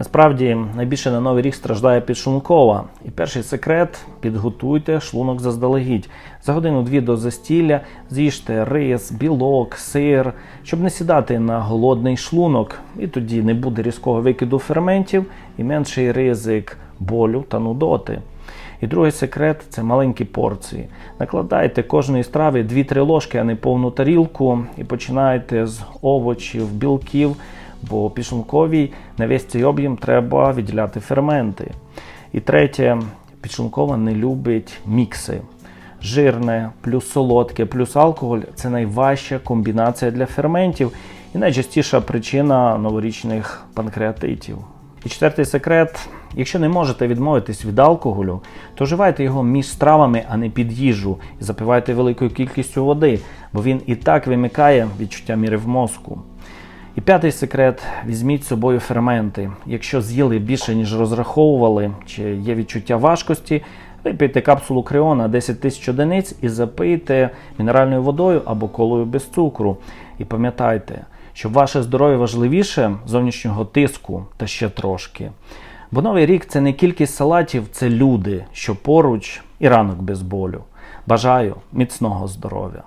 Насправді найбільше на новий рік страждає підшлункова. І перший секрет підготуйте шлунок заздалегідь. За годину-дві до застілля з'їжте рис, білок, сир, щоб не сідати на голодний шлунок. І тоді не буде різкого викиду ферментів і менший ризик болю та нудоти. І другий секрет це маленькі порції. Накладайте кожної страви 2-3 ложки, а не повну тарілку, і починайте з овочів, білків, бо підшлунковій на весь цей об'єм треба відділяти ферменти. І третє, підшлункова не любить мікси. Жирне, плюс солодке, плюс алкоголь це найважча комбінація для ферментів і найчастіша причина новорічних панкреатитів. І четвертий секрет: якщо не можете відмовитись від алкоголю, то вживайте його між стравами, а не під їжу, і запивайте великою кількістю води, бо він і так вимикає відчуття міри в мозку. І п'ятий секрет: візьміть з собою ферменти. Якщо з'їли більше, ніж розраховували, чи є відчуття важкості, випийте капсулу креона 10 тисяч одиниць і запийте мінеральною водою або колою без цукру. І пам'ятайте, що ваше здоров'я важливіше зовнішнього тиску та ще трошки. Бо новий рік це не кількість салатів, це люди, що поруч і ранок без болю. Бажаю міцного здоров'я!